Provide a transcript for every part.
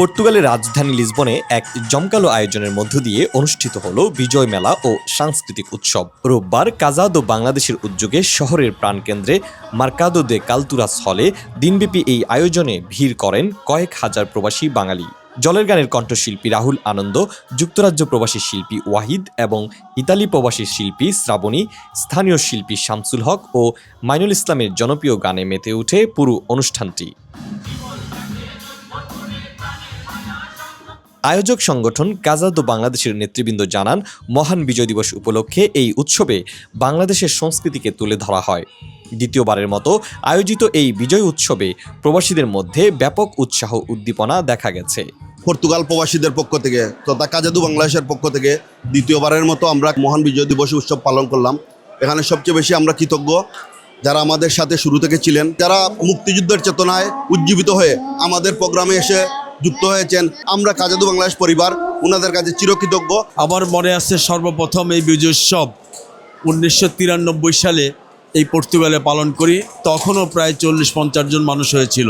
পর্তুগালের রাজধানী লিসবনে এক জমকালো আয়োজনের মধ্য দিয়ে অনুষ্ঠিত হলো বিজয় মেলা ও সাংস্কৃতিক উৎসব। রোববার কাজাদো বাংলাদেশের উদ্যোগে শহরের প্রাণকেন্দ্রে মার্কাদো দে কালতুরাস হলে দিনব্যাপী এই আয়োজনে ভিড় করেন কয়েক হাজার প্রবাসী বাঙালি। জলের গানের কণ্ঠশিল্পী রাহুল আনন্দ, যুক্তরাজ্য প্রবাসী শিল্পী ওয়াহিদ এবং ইতালি প্রবাসী শিল্পী শ্রাবণী, স্থানীয় শিল্পী শামসুল হক ও মাইনুল ইসলামের জনপ্রিয় গানে মেতে ওঠে পুরো অনুষ্ঠানটি। আয়োজক সংগঠন কাজাদো বাংলাদেশের নেতৃবৃন্দ জানান, মহান বিজয় দিবস উপলক্ষে এই উৎসবে বাংলাদেশের সংস্কৃতিকে তুলে ধরা হয়। দ্বিতীয়বারের মতো আয়োজিত এই বিজয় উৎসবে প্রবাসীদের মধ্যে ব্যাপক উৎসাহ উদ্দীপনা দেখা গেছে। পর্তুগাল প্রবাসীদের পক্ষ থেকে তথা কাজাদু বাংলাদেশের পক্ষ থেকে দ্বিতীয়বারের মতো আমরা মহান বিজয় দিবস উৎসব পালন করলাম। এখানে সবচেয়ে বেশি আমরা কৃতজ্ঞ যারা আমাদের সাথে শুরু থেকে ছিলেন, যারা মুক্তিযুদ্ধের চেতনায় উজ্জীবিত হয়ে আমাদের প্রোগ্রামে এসে যুক্ত হয়েছেন। আমরা কাজাদু বাংলাদেশ পরিবার ওনাদের কাছে চিরকৃতজ্ঞ। আমার মনে আছে সর্বপ্রথম এই বিজয়োৎসব উনিশশো তিরানব্বই সালে এই পর্তুগালে পালন করি, তখনও প্রায় চল্লিশ পঞ্চাশ জন মানুষ হয়েছিল।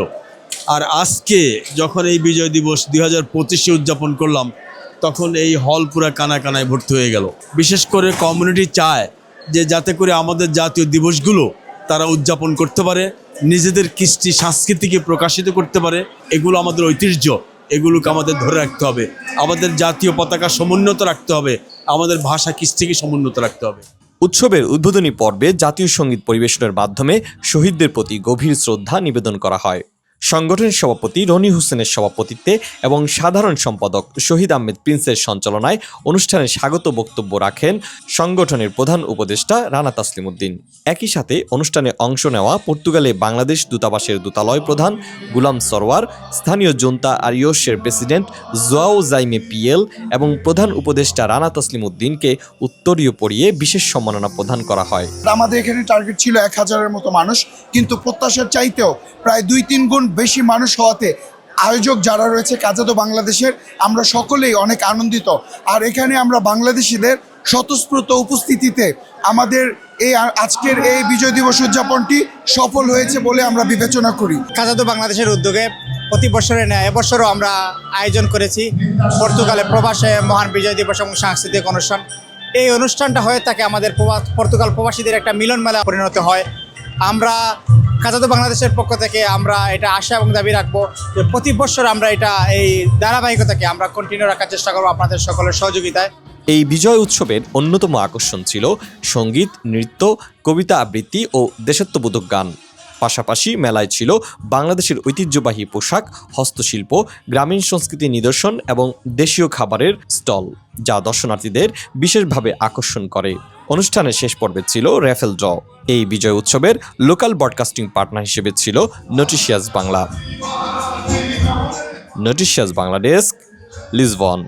আর আজকে যখন এই বিজয় দিবস দুই হাজার পঁচিশে উদযাপন করলাম, তখন এই হল পুরা কানা কানায় ভর্তি হয়ে গেল। বিশেষ করে কমিউনিটি চায় যে যাতে করে আমাদের জাতীয় দিবসগুলো তারা উদযাপন করতে পারে নিজেদের কৃষ্টি সংস্কৃতিকে প্রকাশিত করতে পারে, এগুলো আমাদের ঐতিহ্য, এগুলোকে আমাদের ধরে রাখতে হবে। আমাদের জাতীয় পতাকা সমুন্নত রাখতে হবে, আমাদের ভাষা কৃষ্টিকে সমুন্নত রাখতে হবে। উৎসবের উদ্বোধনী পর্বে জাতীয় সংগীত পরিবেশনের মাধ্যমে শহীদদের প্রতি গভীর শ্রদ্ধা নিবেদন করা হয়। সংগঠনের সভাপতি রনি হোসেনের সভাপতিত্বে এবং সাধারণ সম্পাদক শহীদ আহমেদ প্রিন্সের সঞ্চালনায় অনুষ্ঠানে স্বাগত বক্তব্য রাখেন সংগঠনের প্রধান উপদেষ্টা রানা তাসলিম উদ্দিন একই সাথে অনুষ্ঠানে অংশ নেওয়া পর্তুগালে বাংলাদেশ দূতাবাসের দূতালয় প্রধান গুলাম সরওয়ার, স্থানীয় জনতা আরিয়সের প্রেসিডেন্ট জোয়াও জাইমে পিএল এবং প্রধান উপদেষ্টা রানা তাসলিম উদ্দিনকে উত্তরীয় পড়িয়ে বিশেষ সম্মাননা প্রদান করা হয়। আমাদের এখানে টার্গেট ছিল এক হাজারের মতো মানুষ, কিন্তু প্রত্যাশার চাইতেও প্রায় দুই তিন গুণ বেশি মানুষ হওয়াতে আয়োজক যারা রয়েছে কাজাতো বাংলাদেশের, আমরা সকলেই অনেক আনন্দিত। আর এখানে আমরা বাংলাদেশিদের স্বতঃস্ফূর্ত উপস্থিতিতে আমাদের এই আজকের এই বিজয় দিবস উদযাপনটি সফল হয়েছে বলে আমরা বিবেচনা করি। কাজাদো বাংলাদেশের উদ্যোগে প্রতি বছরে নেয় এবছরও আমরা আয়োজন করেছি পর্তুগালে প্রবাসে মহান বিজয় দিবস এবং সাংস্কৃতিক অনুষ্ঠান। এই অনুষ্ঠানটা হয়ে থাকে আমাদের পর্তুগাল প্রবাসীদের একটা মিলন মেলা পরিণত হয়। আমরা কাজাদো বাংলাদেশের পক্ষ থেকে আমরা এটা আশা এবং দাবি রাখব যে প্রতি বছর আমরা এটা এই ধারাবাহিকতাকে আমরা কন্টিনিউ রাখার চেষ্টা করব আপনাদের সকলের সহযোগিতায়। এই বিজয় উৎসবের অন্যতম আকর্ষণ ছিল সংগীত, নৃত্য, কবিতা আবৃত্তি ও দেশাত্মবোধক গান। পাশাপাশি মেলায় ছিল বাংলাদেশের ঐতিহ্যবাহী পোশাক, হস্তশিল্প, গ্রামীণ সংস্কৃতি নিদর্শন এবং দেশীয় খাবারের স্টল, যা দর্শনার্থীদের বিশেষভাবে আকর্ষণ করে। অনুষ্ঠানের শেষ পর্বে ছিল র্যাফেল ড্র। এই বিজয় উৎসবের লোকাল ব্রডকাস্টিং পার্টনার হিসেবে ছিল Noticias Bangla. Noticias Bangladesh Lisbon.